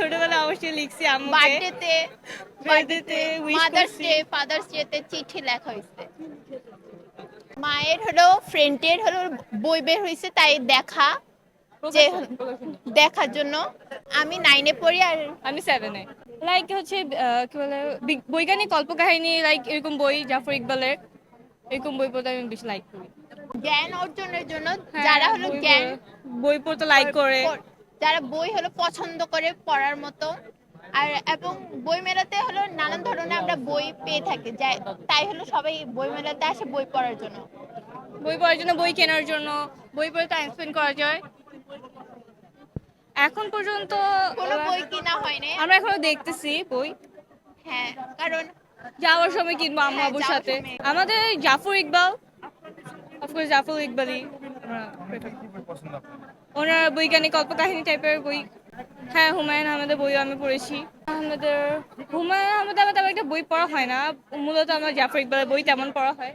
ছোটবেলায় অবশ্যই লিখছি আম্মুকে। বার্থডেতে Birthday-তে মাদার্স ডে ফাদার্স ডেতে চিঠি লেখা হয়েছে। মায়ের হলো ফ্রেন্ডের হলো বই বের হয়েছে তাই দেখা যে দেখার জন্য। আমি নাইনে পড়ি আর আমি সেভেনে লাইক হচ্ছে কি বলে বৈজ্ঞানিক কল্পকাহিনী লাইক এরকম বই জাফর ইকবালের এরকম বই পড়তে আমি বেশি লাইক করি। জ্ঞান অর্জনের জন্য হ্যাঁ, যারা হলো জ্ঞান বই পড়তে লাইক করে। যারা বই হলো পছন্দ করে পড়ার মতো। আর এবং বই মেলাতে হলো নানান ধরনের আমরা বই পেয়ে থাকি। তাই হলো সবাই বই মেলাতে আসে বই পড়ার জন্য। বই পড়ার জন্য বই কেনার জন্য বই পড়ে টাইম স্পেন্ড করা যায়। এখন পর্যন্ত কোনো বই কিনা হয়নি। আমরা এখনও দেখতেছি বই। হ্যাঁ কারণ যাওয়ার সময় কিনবো আম্মু হ্যাঁ, আবুর সাথে। আমাদের জাফর ইকবাল। অফকোর্স জাফর ইকবালই। ওনার বৈজ্ঞানিক কল্পকাহিনী টাইপের বই। হ্যাঁ হুমায়ুন আহমেদের বইও আমি পড়েছি। আহমেদের হুমায়ুন আহমেদ আমার তেমন একটা বই পড়া হয় না। মূলত আমার জাফর ইকবালের বই তেমন পড়া হয়।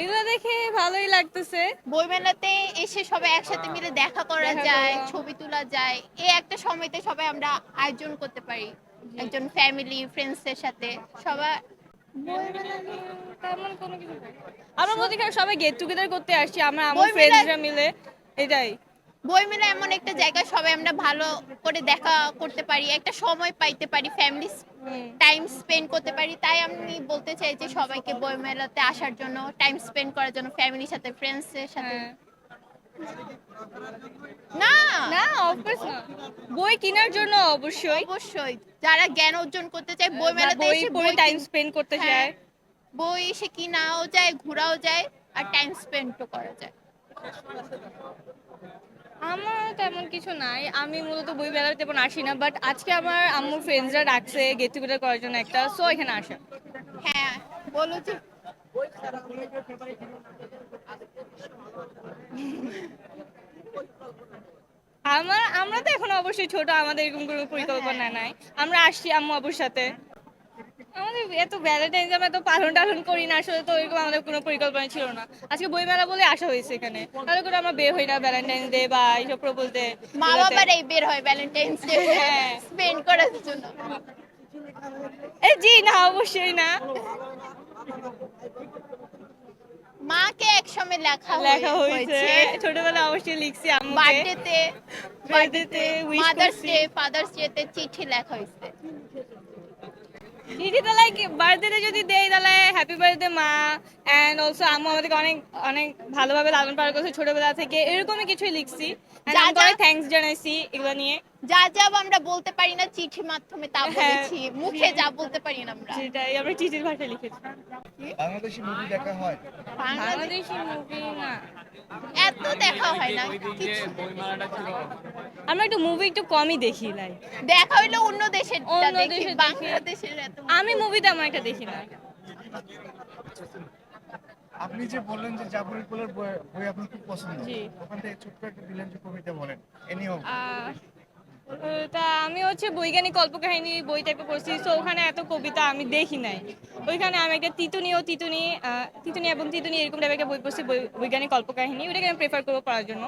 এগুলো দেখে ভালোই লাগতেছে। বই মেলাতে এসে সবাই একসাথে মিলে দেখা করা যায় ছবি তোলা যায়। এই একটা সময়তে সবাই আমরা আয়োজন করতে পারি। একজন ফ্যামিলি ফ্রেন্ডসদের সাথে। সবাই আমরা বলতে এখানে সবাই গেট টুগেদার করতে আসছি আমরা আমার মেলা- ফ্রেন্ডসরা মিলে এটাই। বই মেলা এমন একটা জায়গা সবাই আমরা ভালো করে দেখা করতে পারি একটা সময় পাইতে পারি ফ্যামিলি টাইম স্পেন্ড করতে পারি। তাই আমি বলতে চাই যে সবাইকে বই মেলাতে আসার জন্য টাইম স্পেন্ড করার জন্য ফ্যামিলির সাথে ফ্রেন্ডসের সাথে। হ্যাঁ। না! না অফকোর্স না। বই কেনার জন্য অবশ্যই। অবশ্যই। যারা জ্ঞান অর্জন করতে চায় বই মেলাতে বই এসে পড়ে টাইম স্পেন্ড করতে হ্যাঁ, চায় বই এসে কিনাও যায় ঘোরাও যায় আর টাইম স্পেন্ডও করা যায়। আমার তেমন কিছু নাই। আমি মূলত বই মেলাতে তেমন আসি না বাট আজকে আমার আম্মুর ফ্রেন্ডসরা ডাকছে গেট টুগেদার করার জন্য একটা সো এখানে আসা। হ্যাঁ বলো যে আমার আমরা তো এখন অবশ্যই ছোট আমাদের এরকম কোনো পরিকল্পনা নাই। আমরা আসছি আম্মু আব্বুর সাথে। আমাদের এত ভ্যালেন্টাইন্স আমরা তো পালন টালন করি না আসলে তো এরকম আমাদের কোনো পরিকল্পনা ছিল না। আজকে বই মেলা বলে আসা হয়েছে এখানে। তাহলে করে আমরা বের হই না ভ্যালেন্টাইন্স ডে বা এইসব প্রপোজ ডে মা বাবার এই বের হয় ভ্যালেন্টাইন্স ডে। স্পেন্ড করার জন্য। এই জি না অবশ্যই না। মাকে একসময় লেখা লেখা হয়েছে। ছোটবেলায় অবশ্যই লিখছি আম্মুকে। বার্থডেতে বার্থডেতে মাদার্স ডে ফাদার্স ডেতে চিঠি লেখা হয়েছে। চিঠি তাহলে বার্থডে যদি দেই তাহলে হ্যাপি বার্থডে মা এন্ড অলসো আম্মু আমাদেরকে অনেক অনেক ভালোভাবে লালন পালন করেছে ছোটবেলা থেকে। এরকমই কিছুই লিখছি। অনেক থ্যাঙ্কস জানাইছি এগুলো নিয়ে। যা যা আমরা বলতে পারি না চিঠির মাধ্যমে তা হ্যাঁ। বলেছি। মুখে যা বলতে পারি না আমরা। যেটাই আমরা চিঠির ভাষায় লিখেছি। বাংলাদেশি মুভি দেখা হয়? বাংলাদেশি মুভি না। এত দেখা হয় না আমরা একটু মুভি একটু কমই দেখি লাইক দেখা হইল অন্য দেশের অন্য দেশের বাংলাদেশের এত আমি মুভি তেমন একটা দেখি না। আপনি যে বললেন যে জাফর ইকবালের বই আপনার খুব পছন্দ। জি। ওখান থেকে ছোট্ট একটা দিলেন যে কবিতা বলেন। এনিও তা আমি হচ্ছে বৈজ্ঞানিক কল্পকাহিনী বই টাইপে পড়ছি সো ওখানে এত কবিতা আমি দেখি নাই। ওইখানে আমি একটা তিতুনি ও তিতুনি তিতুনি এবং তিতুনি এরকম টাইপের বই পড়ছি বৈজ্ঞানিক কল্পকাহিনী। ওটাকে আমি প্রেফার করব পড়ার জন্য।